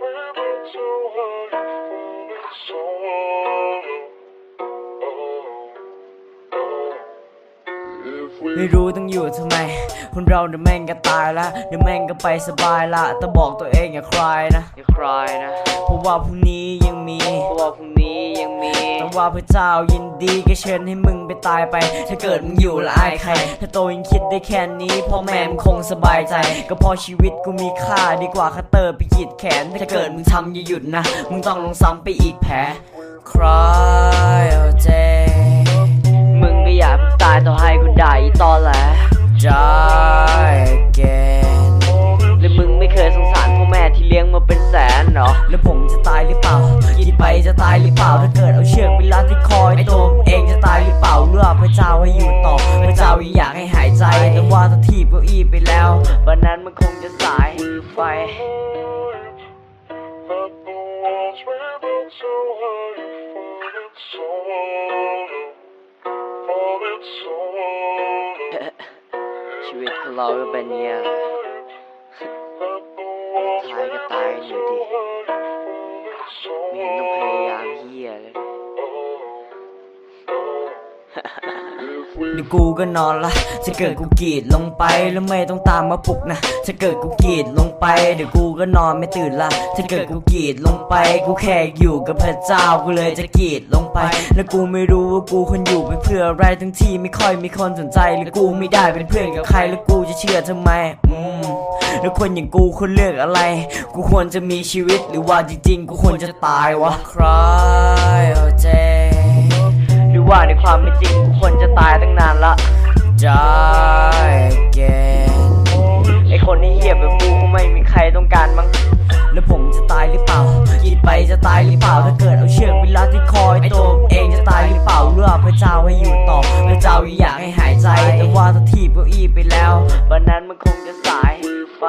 when it gets so hard, when it's so hard. ไม่รู้ต้องอยู่ทำไม คนเราเดี๋ยวแม่งก็ตายละเดี๋ยวแม่งก็ไปสบายละแต่บอกตัวเองอย่าคลายนะ อย่าคลายนะ เพราะว่าพรุ่งนี้ยังมี เพราะว่าพรุ่งนี้ยังมีแต่ว่าพระเจ้ายินดีก็เชิญให้มึงไปตายไป ถ้าเกิดมึงอยู่และอายใคร ถ้าโตยังคิดได้แค่นี้พ่อแม่มึงคงสบายใจ ก็เพอชีวิตกูมีค่าดีกว่าคัตเตอร์ไปขีดแขน ถ้าเกิดมึงทำอย่าหยุดนะ มึงต้องลงซ้ำไปอีกแผล Cry เหรอ แล้วผมจะตายหรือเปล่าคิดไปจะตายหรือเปล่า ถ้าเกิดเอาเชือกไปรัดที่คอไอ้ตัวผมเองจะตายหรือเปล่าเลือกพระเจ้าให้อยู่ต่อ พระเจ้ายังอยากให้หายใจ แต่ว่าถ้าทีบเก้าอี้ไปแล้ววันนั้นมันคงจะสายไป ชีวิตของเราก็เป็นอย่างเ so ไม่เห็ เฮียเลย If we นี่กูก็นอนละ จะเกิดกูกรีดลงไปแล้วไม่ต้องตามมาปลุกนะถ้าเกิดกูกรีดลงไปเดี๋ยวกูก็นอนไม่ตื่นละถ้าเกิดกูกรีดลงไป กูแค่อยู่กับพระเจ้ากูเลยจะกรีดลงไป แล้วกูไม่รู้ว่ากูคนอยู่ไปเพื่ออะไรทั้งที่ไม่ค่อยมีคนสนใจหรือกูไม่ได้เป็นเพื่อนกับใครแล้วกูจะเชื่อทำไม อืมแล้วคนอย่างกูควรเลือกอะไร กูควรจะมีชีวิตหรือว่าจริงๆ กูควรจะตายวะ Cry all day หรือ ว่าในความไม่จริงกูคนจะตายตั้งนานละ Die again ไอคนที่เหี้ยแบบกูไม่มีใครต้องการมั้งแล้วผมจะตายหรือเปล่ากินไปจะตายหรือเปล่า ถ้าเกิดเอาเชือกไปรัดที่คอยตัวเองจะตายหรือเปล่าเลือกพระเจ้าให้อยู่ต่อพระเจ้าอยากให้หายใจ แต่ว่าถ้าทีบเก้าอี้ไปแล้ววันนั้นมันคงจะสายไป